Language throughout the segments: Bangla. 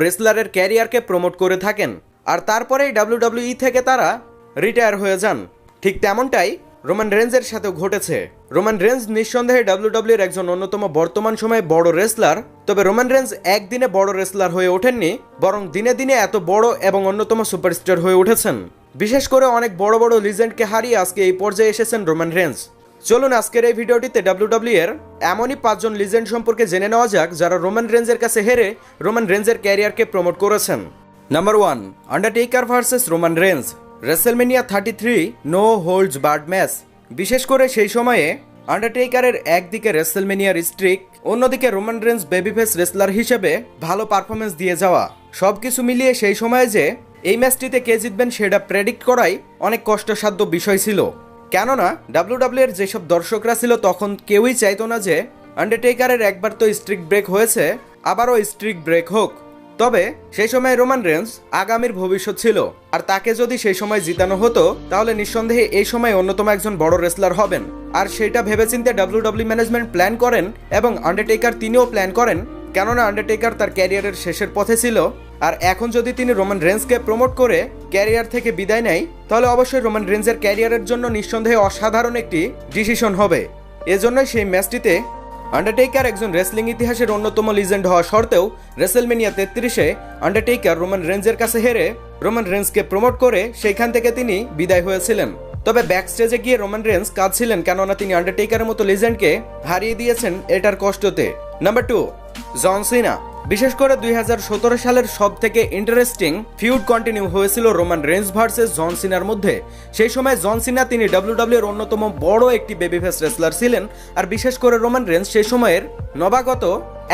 রেসলারের ক্যারিয়ারকে প্রমোট করে থাকেন। আর তারপরেই ডাব্লিউডাব্লিউই থেকে তারা রিটায়ার হয়ে যান। ঠিক তেমনটাই রোমান রেঞ্জের সাথেও ঘটেছে। রোমান রেঞ্জ নিঃসন্দেহে ডাব্লিউডাব্লিউর একজন অন্যতম বর্তমান সময়ে বড় রেসলার। তবে রোমান রেঞ্জ একদিনে বড় রেসলার হয়ে ওঠেননি, বরং দিনে দিনে এত বড় এবং অন্যতম সুপারস্টার হয়ে উঠেছেন। বিশেষ করে অনেক বড় বড় লিজেন্ডকে হারিয়ে আজকে এই পর্যায়ে এসেছেন রোমান রেঞ্জ। চলুন আজকের এই ভিডিওটিতে ডাব্লিউডাব্লিউ এর এমনই পাঁচজন লিজেন্ড সম্পর্কে জেনে নেওয়া যাক যারা রোমান রেঞ্জের কাছে হেরে রোমান রেঞ্জের ক্যারিয়ারকে প্রমোট করেছেন। Number one Undertaker versus Roman Reigns WrestleMania thirty three no holds barred match বিশেষ করে সেই সময়ে আন্ডারটেকারের একদিকে রেসেলমেনিয়ার স্ট্রিক অন্যদিকে Roman Reigns baby babyface wrestler হিসেবে ভালো পারফরমেন্স দিয়ে যাওয়া। সবকিছু মিলিয়ে সেই সময়ে যে এই ম্যাচটিতে কে জিতবেন সেটা প্রেডিক্ট করাই অনেক কষ্টসাধ্য বিষয় ছিল। কেননা ডাব্লিউডাব্লিউ এর যেসব দর্শকরা ছিল তখন কেউই চাইতো না যে আন্ডারটেকারের একবার তো স্ট্রিক ব্রেক হয়েছে, আবারও স্ট্রিক ব্রেক হোক। তবে সেই সময় রোমান রেঞ্জ আগামীর ভবিষ্যৎ ছিল, আর তাকে যদি সেই সময় জিতানো হতো, তাহলে নিঃসন্দেহে এই সময় অন্যতম একজন বড় রেসলার হবেন। আর সেটা ভেবেচিন্তে ডাব্লিউডাব্লিউ ম্যানেজমেন্ট প্ল্যান করেন এবং আন্ডারটেকার তিনিও প্ল্যান করেন কেননা আন্ডারটেকার তার ক্যারিয়ারের শেষের পথে ছিল। আর এখন যদি তিনি রোমান রেঞ্জকে প্রমোট করে ক্যারিয়ার থেকে বিদায় নেয়, তাহলে অবশ্যই রোমান রেঞ্জের ক্যারিয়ারের জন্য নিঃসন্দেহে অসাধারণ একটি ডিসিশন হবে। এজন্যই সেই ম্যাচটিতে আন্ডারটেকার একজন রেসলিং ইতিহাসের অন্যতম লিজেন্ড হওয়া সত্ত্বেও রেসেলমেনিয়া তেত্রিশে আন্ডারটেকার রোমান রেঞ্জের কাছে হেরে রোমান রেঞ্জকে প্রমোট করে সেইখান থেকে তিনি বিদায় হয়েছিলেন। তবে ব্যাক স্টেজে গিয়ে রোমান রেঞ্জ কাঁদছিলেন কেননা তিনি আন্ডারটেকারের মতো লিজেন্ডকে হারিয়ে দিয়েছেন এটার কষ্টতে। নাম্বার টু জন সিনা। বিশেষ করে দুই হাজার সতেরো সালের সব থেকে ইন্টারেস্টিং ফিউড কন্টিনিউ হয়েছিল রোমান রেঞ্জ ভার্সেস জন সিনার মধ্যে। সেই সময় জন সিনা তিনি ডাব্লিউডাব্লিউর এর অন্যতম বড় একটি বেবি বেবিফেস রেসলার ছিলেন, আর বিশেষ করে রোমান রেঞ্জ সেই সময়ের নবাগত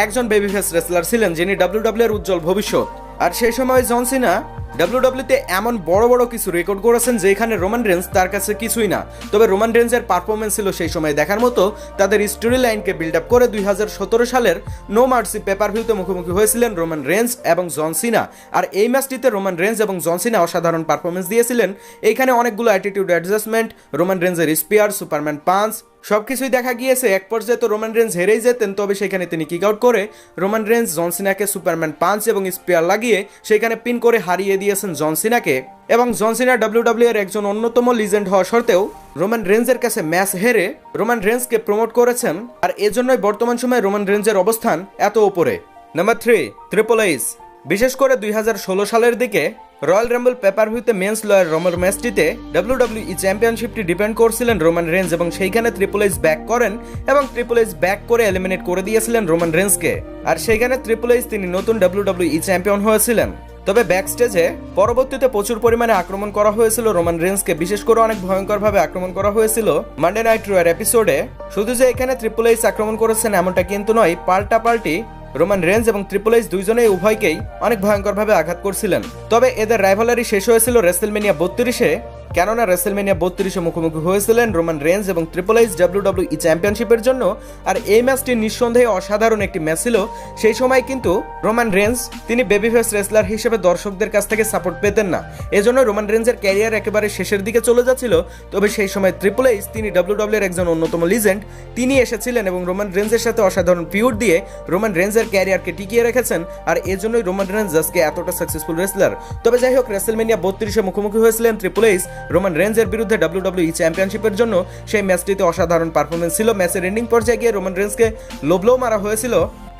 একজন বেবি বেবিফেস রেসলার ছিলেন যিনি ডাব্লিউডাব্লিউর এর উজ্জ্বল ভবিষ্যৎ। আর সেই সময় জন সিনা ডাব্লিউডাব্লিউতে এমন বড় বড় কিছু রেকর্ড করেছেন যেখানে রোমান রেঞ্জ তার কাছে কিছুই না। তবে রোমান রেঞ্জের পারফরমেন্স ছিল সেই সময় দেখার মতো। তাদের স্টোরি লাইনকে বিল্ড আপ করে দুই হাজার সতেরো সালের নো মার্সি পেপার ভিউতে মুখোমুখি হয়েছিলেন রোমান রেঞ্জ এবং জন সিনা। আর এই ম্যাচটিতে রোমান রেঞ্জ এবং জন সিনা অসাধারণ পারফরমেন্স দিয়েছিলেন। এইখানে অনেকগুলো অ্যাটিটিউড অ্যাডজাস্টমেন্ট রোমান রেঞ্জের স্পিয়ার সুপারম্যান পাঞ্চ সবকিছুই দেখা গিয়েছে, এক পর্যায়ে তো রোমান রেঞ্জ হেরেই যেতেন, তবে সেখানে তিনি কিক আউট করে রোমান রেঞ্জ জনসিনাকে সুপারম্যান পাঞ্চ এবং স্পিয়ার লাগিয়ে সেখানে পিন করে হারিয়ে দিয়েছেন জনসিনাকে এবং জনসিনা ডাব্লিউডাব্লিউ এর একজন অন্যতম লিজেন্ড হওয়া সত্ত্বেও রোমান রেঞ্জের কাছে ম্যাচ হেরে রোমান রেঞ্জকে প্রমোট করেছেন, আর এজন্যই বর্তমান সময়ে রোমান রেঞ্জের অবস্থান এত উপরে। নাম্বার থ্রি ট্রিপল এইচ বিশেষ করে দুই হাজার ষোলো সালের দিকে রয়্যাল র্যাম্বল পেপার ভিউতে মেন্স লয়ার রোমার ম্যাচটিতে ডাব্লিউডাব্লিউই চ্যাম্পিয়নশিপটি ডিপেন্ড করছিলেন রোমান রেঞ্জ এবং সেইখানে ট্রিপল এইচ ব্যাক করেন এবং ট্রিপল এইচ ব্যাক করে এলিমিনেট করে দিয়েছিলেন রোমান রেঞ্জকে। আর সেইখানে ট্রিপল এইচ তিনি নতুন ডাব্লিউডাব্লিউই চ্যাম্পিয়ন হয়েছিলেন। তবে ব্যাক স্টেজে পরবর্তীতে প্রচুর পরিমাণে আক্রমণ করা হয়েছিল রোমান রেঞ্জকে। বিশেষ করে অনেক ভয়ঙ্করভাবে আক্রমণ করা হয়েছিল মানডে নাইট রোয়ার এপিসোডে শুধু যে এখানে ট্রিপল এইচ আক্রমণ করেছেন এমনটা কিন্তু নয় পাল্টা পাল্টি রোমান রেঞ্জ এবং ট্রিপল এইচ দুইজনেই উভয়কেই অনেক ভয়ঙ্করভাবে আঘাত করছিলেন। তবে এদের রাইভালারি শেষ হয়েছিল রেসেলমেনিয়া বত্রিশে। কেননা রেসেলমেনিয়া বত্রিশে মুখোমুখি হয়েছিলেন রোমান রেঞ্জ এবং Triple H W W E চ্যাম্পিয়নশিপের জন্য। আর এই ম্যাচটি নিঃসন্দেহে অসাধারণ একটি ম্যাচ ছিল। সেই সময় কিন্তু রোমান রেঞ্জ তিনি বেবিফেস রেসলার হিসেবে দর্শকদের কাছ থেকে সাপোর্ট পেতেন না। এজন্য রোমান রেঞ্জের ক্যারিয়ার একেবারে শেষের দিকে চলে যাচ্ছিল। তবে সেই সময় ট্রিপল এইচ, তিনি ডাব্লিউ ডাব্লিউ এর একজন অন্যতম লিজেন্ড, তিনি এসেছিলেন এবং রোমান রেঞ্জের সাথে অসাধারণ ফিউড দিয়ে রোমান রেঞ্জের ক্যারিয়ারকে টিকিয়ে রেখেছেন। আর এজন্যই রোমান রেঞ্জ আজকে এতটা সাকসেসফুল রেসলার তবে যাই হোক, রেসেলমেনিয়া বত্রিশে মুখোমুখি হয়েছিলেন ট্রিপল এইচ রোমান রেঞ্জের বিরুদ্ধে ডাব্লিউ ডাব্লিউ ই চ্যাম্পিয়নশিপের জন্য সেই ম্যাচটিতে অসাধারণ পারফরমেন্স ছিল। ম্যাচের এন্ডিং পর্যায়ে গিয়ে রোমান রেঞ্জকে লোবলো মারা হয়েছিল।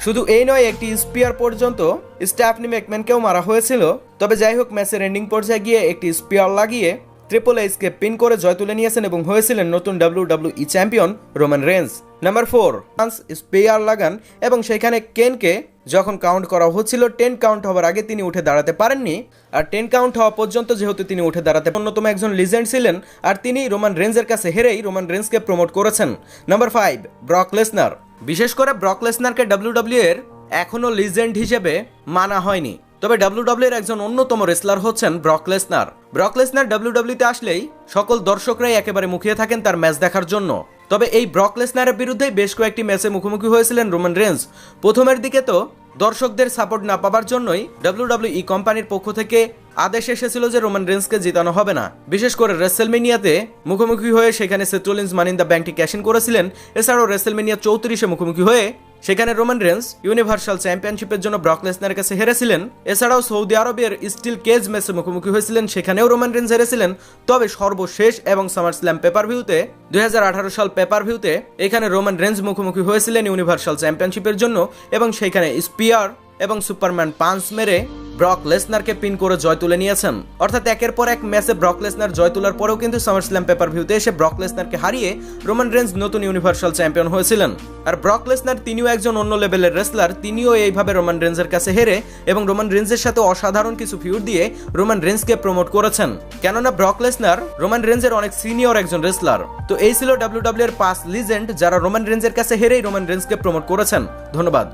শুধু এই নয়, একটি স্পিয়ার পর্যন্ত স্ট্যাফনি ম্যাকম্যানকেও মারা হয়েছিল। তবে যাই হোক, ম্যাচের এন্ডিং পর্যায়ে গিয়ে একটি স্পিয়ার লাগিয়ে ট্রিপল এইচকে পিন করে জয় তুলে নিয়েছেন এবং হয়েছিলেন নতুন W W champion Roman Reigns number four spear লাগান এবং সেখানে কেনকে যখন কাউন্ট করা হচ্ছিল টেন কাউন্ট হওয়ার আগে তিনি উঠে দাঁড়াতে পারেননি। আর টেন কাউন্ট হওয়া পর্যন্ত যেহেতু তিনি উঠে দাঁড়াতে অন্যতম একজন লিজেন্ড ছিলেন, আর তিনি রোমান রেঞ্জের কাছে হেরেই রোমান রেঞ্জকে প্রমোট করেছেন। নাম্বার ফাইভ ব্রক লেসনার বিশেষ করে ব্রক লেসনারকে ডাব্লিউ ডাব্লিউ এর এখনও লিজেন্ড হিসেবে মানা হয়নি। তবে ডাব্লিউ এর একজন অন্যতম রেসলার হচ্ছেন Brock Lesnar Brock Lesnar W তে আসলেই সকল দর্শকরাই একেবারে মুখিয়ে থাকেন তার ম্যাচ দেখার জন্য। তবে এই ব্রক লেসনারের বিরুদ্ধে বেশ কয়েকটি ম্যাচে মুখোমুখি হয়েছিলেন রোমান রেঞ্জ প্রথমের দিকে তো দর্শকদের সাপোর্ট না পাবার জন্যই ডাব্লিউ ই কোম্পানির পক্ষ থেকে আদেশ এসেছিল যে রোমান রেঞ্জকে জিতানো হবে না। বিশেষ করে রেসেলমেনিয়াতে মুখোমুখি হয়ে সেখানে Seth Rollins money in the ব্যাংকটি ক্যাশ ইন করেছিলেন। এছাড়াও রেসেলমেনিয়া চৌত্রিশে মুখোমুখি হয়ে সেখানে রোমান রেন্স ইউনিভার্সাল চ্যাম্পিয়নশিপের জন্য ব্রক লেসনার কাছে হেরেছিলেন। এছাড়াও সৌদি আরবের স্টিল কেজ ম্যাচে মুখোমুখি হয়েছিলেন, সেখানেও রোমান রেন্স হেরেছিলেন। তবে সর্বশেষ এবং সামার স্ল্যাম পেপার ভিউতে দুই সাল পেপার ভিউতে এখানে রোমান রেন্স মুখোমুখি হয়েছিলেন ইউনিভার্সাল চ্যাম্পিয়নশিপের জন্য এবং সেখানে স্পিয়ার এবং সুপারম্যান পাঞ্চ মেরে ব্রক লেসনারকে পিন করে জয় তুলে নিয়েছেন। অর্থাৎ একের পর এক ম্যাচে ব্রক লেসনার জয় তোলার পরেও কিন্তু সামার স্ল্যাম পেপার ভিউতে এসে ব্রক লেসনারকে হারিয়ে রোমান রেঞ্জ নতুন ইউনিভার্সাল চ্যাম্পিয়ন হয়েছিলেন। আর ব্রক লেসনার তিনিও একজন অন্য লেভেলের রেসলার তিনিও এইভাবে রোমান রেঞ্জের কাছে হেরে এবং রোমান রেঞ্জের সাথে অসাধারণ কিছু ফিউর দিয়ে রোমান রেঞ্জকে প্রমোট করেছেন। কেননা ব্রক লেসনার রোমান রেঞ্জের অনেক সিনিয়র একজন রেসলার তো এই ছিল ডাব্লিউ ডাব্লিউ এর পাঁচ লিজেন্ড যারা রোমান রেঞ্জের কাছে হেরেই রোমান রেঞ্জকে প্রমোট করেছেন। ধন্যবাদ।